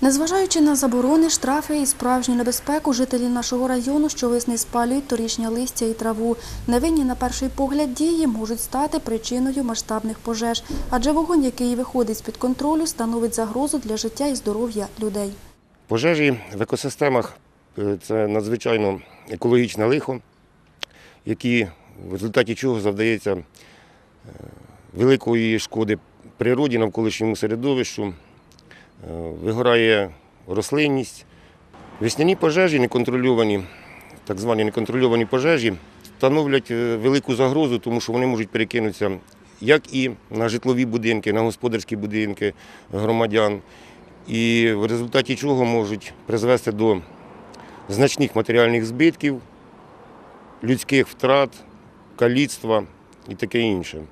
Незважаючи на заборони, штрафи і справжню небезпеку, жителі нашого району щовесни спалюють торішнє листя і траву. Невинні на перший погляд дії можуть стати причиною масштабних пожеж, адже вогонь, який виходить з-під контролю, становить загрозу для життя і здоров'я людей. Пожежі в екосистемах е, це надзвичайно екологічне лихо, які, в результаті чого завдається е, великої шкоди природі, навколишньому середовищу, вигорає рослинність. Весняні пожежі неконтрольовані, так звані неконтрольовані пожежі, становлять е, велику загрозу, тому що вони можуть перекинутися як і на житлові будинки, на господарські будинки громадян, і в результаті чого можуть призвести до значних матеріальних збитків, людських втрат, каліцтва і таке інше.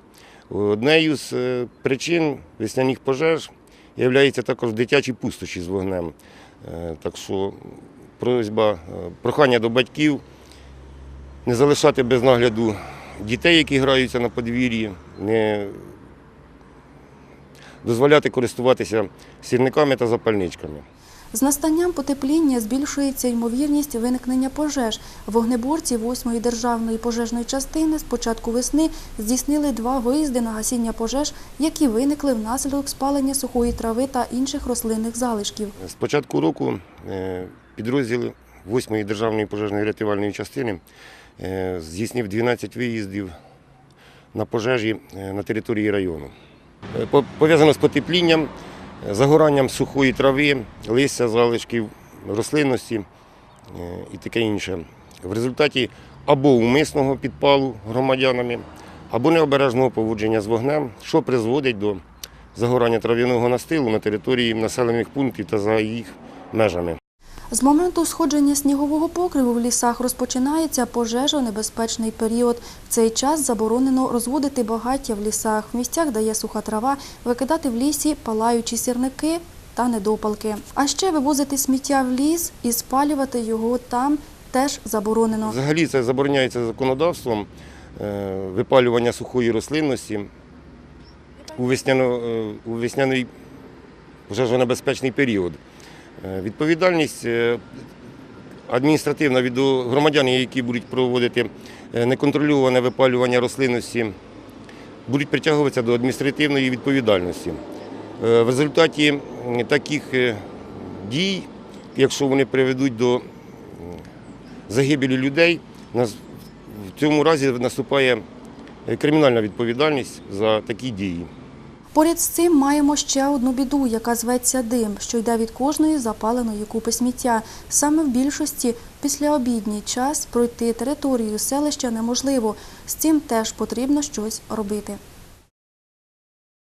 Однею з е, причин весняних пожеж є також дитячі пустощі з вогнем. Е, Так що просьба, е, прохання до батьків не залишати без нагляду дітей, які граються на подвір'ї, не дозволяти користуватися сірниками та запальничками. З настанням потепління збільшується ймовірність виникнення пожеж. Вогнеборці 8-ї державної пожежної частини з початку весни здійснили два виїзди на гасіння пожеж, які виникли внаслідок спалення сухої трави та інших рослинних залишків. З початку року е, підрозділ 8-ї державної пожежної рятувальної частини е, здійснив 12 виїздів на пожежі е, на території району. По- Пов'язано з потеплінням, загоранням сухої трави, листя, залишків, рослинності е, і таке інше. В результаті або умисного підпалу громадянами, або необережного поводження з вогнем, що призводить до загорання трав'яного настилу на території населених пунктів та за їх межами. З моменту сходження снігового покриву в лісах розпочинається пожежонебезпечний період. В цей час заборонено розводити багаття в лісах. В місцях, де є суха трава, викидати в лісі палаючі сірники та недопалки. А ще вивозити сміття в ліс і спалювати його там теж заборонено. Взагалі це забороняється законодавством е, випалювання сухої рослинності у, е, весняний пожежонебезпечний період. Е, Відповідальність е, адміністративна від громадян, які будуть проводити е, неконтрольоване випалювання рослинності, будуть притягуватися до адміністративної відповідальності. В результаті таких дій, якщо вони приведуть до загибелі людей, в цьому разі наступає кримінальна відповідальність за такі дії. Поряд з цим маємо ще одну біду, яка зветься дим, що йде від кожної запаленої купи сміття. Саме в більшості післяобідній час пройти територію селища неможливо. З цим теж потрібно щось робити.